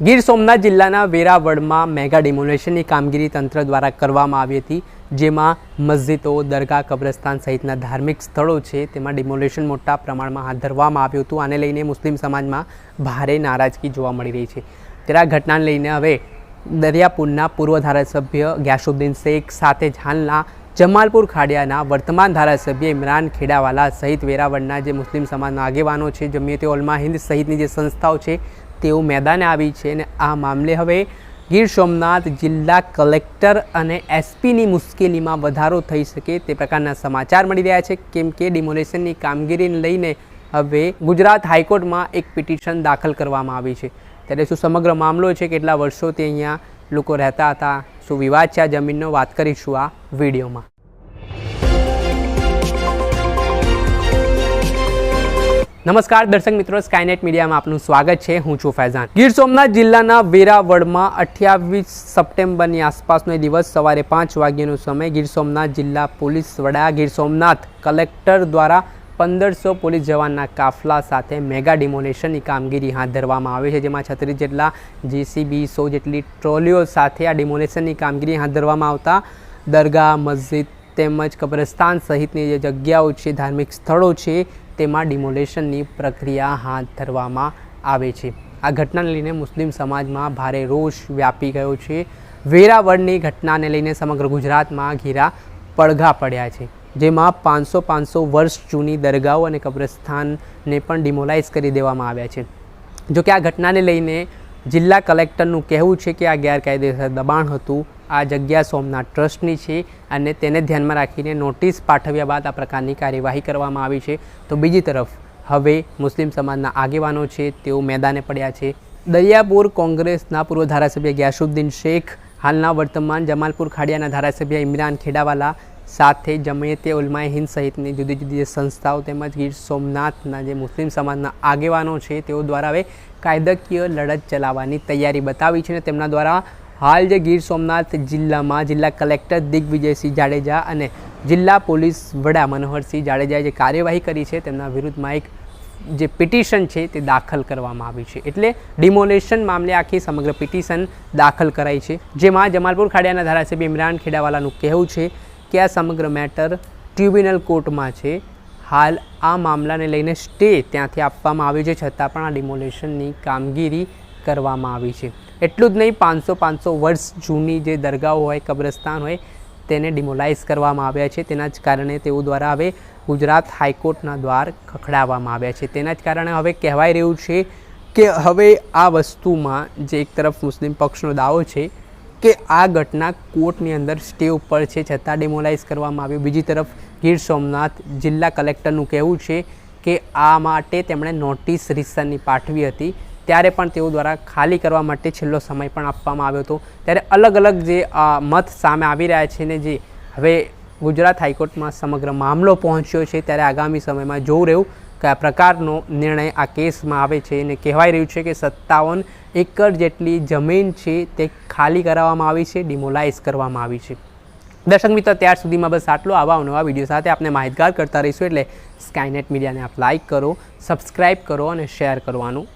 ગીર સોમનાથ જિલ્લાના વેરાવળમાં મેગા ડિમોલેશનની કામગીરી તંત્ર દ્વારા કરવામાં આવી હતી, જેમાં મસ્જિદો, દરગાહ, કબ્રસ્તાન સહિતના ધાર્મિક સ્થળો છે. તેમાં ડિમોલેશન મોટા પ્રમાણમાં હાથ ધરવામાં આવ્યું હતું આને લઈને મુસ્લિમ સમાજમાં ભારે નારાજગી જોવા મળી રહી છે. ત્યારે આ ઘટનાને લઈને હવે દરિયાપુરના પૂર્વ ધારાસભ્ય ગ્યાસુદ્દીન શેખ સાથે જાલના જમાલપુર ખાડિયાના વર્તમાન ધારાસભ્ય ઇમરાન ખેડાવાલા સહિત વેરાવળના જે મુસ્લિમ સમાજના આગેવાનો છે જમિયતે ઓલમા હિન્દ સહિતની જે સંસ્થાઓ છે તેઓ મેદાને આવી છે અને આ મામલે હવે ગીર સોમનાથ જિલ્લા કલેક્ટર અને એસપીની મુશ્કેલીમાં વધારો થઈ શકે તે પ્રકારના સમાચાર મળી રહ્યા છે, કેમ કે ડિમોલેશનની કામગીરીને લઈને હવે ગુજરાત હાઈકોર્ટમાં એક પિટિશન દાખલ કરવામાં આવી છે. ત્યારે શું સમગ્ર મામલો છે, કેટલા વર્ષોથી અહીંયા લોકો રહેતા હતા, શું વિવાદ છે આ જમીનનો, વાત કરીશું આ વિડીયોમાં. નમસ્કાર, દર્શક મિત્રો સ્કાયનેટ મીડિયામાં આપનું સ્વાગત છે. હું છું ફૈઝાન. ગીર સોમનાથ જિલ્લાના વેરાવળમાં અઠ્યાવીસ સપ્ટેમ્બરની આસપાસનો દિવસ સવારે પાંચ વાગ્યાનો સમય ગીર સોમનાથ જિલ્લા પોલીસ વડા ગીર સોમનાથ કલેક્ટર દ્વારા પંદરસો પોલીસ જવાનના કાફલા સાથે મેગા ડિમોલેશનની કામગીરી હાથ ધરવામાં આવે છે, જેમાં છત્રીસ જેટલા જેસીબી, સો જેટલી ટ્રોલીઓ સાથે આ ડિમોલેશનની કામગીરી હાથ ધરવામાં આવતા દરગાહ, મસ્જિદ તેમજ કબ્રસ્તાન સહિતની જે જગ્યાઓ છે, ધાર્મિક સ્થળો છે તેમાં ડિમોલેશનની પ્રક્રિયા હાથ ધરવામાં આવે છે. આ ઘટનાને લઈને મુસ્લિમ સમાજમાં ભારે રોષ વ્યાપી ગયો છે. વેરાવળની ઘટનાને લઈને સમગ્ર ગુજરાતમાં ઘેરા પડઘા પડ્યા છે, જેમાં પાંચસો પાંચસો વર્ષ જૂની દરગાહો અને કબ્રસ્તાનને પણ ડિમોલાઇઝ કરી દેવામાં આવ્યા છે. જો કે આ ઘટનાને લઈને જિલ્લા કલેક્ટરનું કહેવું છે કે આ ગેરકાયદેસર દબાણ હતું. આ જગ્યા સોમનાથ ટ્રસ્ટની છે અને તેને ધ્યાનમાં રાખીને નોટિસ પાઠવ્યા બાદ આ પ્રકારની કાર્યવાહી કરવામાં આવી છે. તો બીજી તરફ, હવે મુસ્લિમ સમાજના આગેવાનો છે, તેઓ મેદાને પડ્યા છે. દરિયાપુર કોંગ્રેસના પૂર્વ ધારાસભ્ય ગ્યાસુદ્દીન શેખ, હાલના વર્તમાન જમાલપુર ખાડિયાના ધારાસભ્ય ઇમરાન ખેડાવાલા સાથે જમિયતે ઉલમાએ હિન્દ સહિતની જુદી જુદી જે સંસ્થાઓ તેમજ ગીર સોમનાથના જે મુસ્લિમ સમાજના આગેવાનો છે, તેઓ દ્વારા હવે કાયદાકીય લડત ચલાવવાની તૈયારી બતાવી છે અને તેમના દ્વારા હાલ જે ગીર સોમનાથ જિલ્લામાં જિલ્લા કલેક્ટર દિગ્વિજયસિંહ જાડેજા અને જિલ્લા પોલીસ વડા મનોહરસિંહ જાડેજાએ જે કાર્યવાહી કરી છે, તેમના વિરુદ્ધમાં એક જે પિટિશન છે તે દાખલ કરવામાં આવી છે. એટલે ડિમોલેશન મામલે આખી સમગ્ર પિટિશન દાખલ કરાઈ છે. જેમાં જમાલપુર ખાડિયાના ધારાસભ્ય ઇમરાન ખેડાવાલાનું કહેવું છે કે સમગ્ર મેટર ટ્રિબ્યુનલ કોર્ટમાં છે હાલ આ મામલાને લઈને સ્ટે ત્યાંથી આપવામાં આવ્યો છે છતાં પણ આ ડિમોલેશનની કામગીરી કરવામાં આવી છે. એટલું જ નહીં, પાંચસો પાંચસો વર્ષ જૂની જે દરગાહો હોય, કબ્રસ્તાન હોય, તેને ડિમોલાઇઝ કરવામાં આવ્યા છે. તેના જ કારણે તેઓ દ્વારા હવે ગુજરાત હાઈકોર્ટના દ્વાર ખખડાવવામાં આવ્યા છે. તેના જ કારણે હવે કહેવાય રહ્યું છે કે હવે આ વસ્તુમાં જે એક તરફ મુસ્લિમ પક્ષનો દાવો છે કે આ ઘટના કોર્ટની અંદર સ્ટે ઉપર છે, છતાં ડિમોલાઇઝ કરવામાં આવ્યું. બીજી તરફ, ગીર સોમનાથ જિલ્લા કલેક્ટરનું કહેવું છે કે આ માટે તેમણે નોટિસ રિસનની પાઠવી હતી. ત્યારે પણ તેઓ દ્વારા ખાલી કરવા માટે છેલ્લો સમય પણ આપવામાં આવ્યો હતો. ત્યારે અલગ અલગ જે મત સામે આવી રહ્યા છે ને જે હવે ગુજરાત હાઈકોર્ટમાં સમગ્ર મામલો પહોંચ્યો છે, ત્યારે આગામી સમયમાં જોવું રહ્યું. કે આ પ્રકારનો નિર્ણય આ કેસમાં આવે છે અને કહેવાઈ રહ્યું છે કે સત્તાવન એકર જેટલી જમીન છે તે ખાલી કરાવવામાં આવી છે, ડિમોલાઇઝ કરવામાં આવી છે. દર્શક મિત્રો, ત્યાર સુધીમાં બસ આટલો. આવા નવા વીડિયો સાથે આપણે માહિતગાર કરતા રહીશું એટલે સ્કાયનેટ મીડિયાને આપ લાઇક કરો સબસ્ક્રાઈબ કરો અને શેર કરવાનું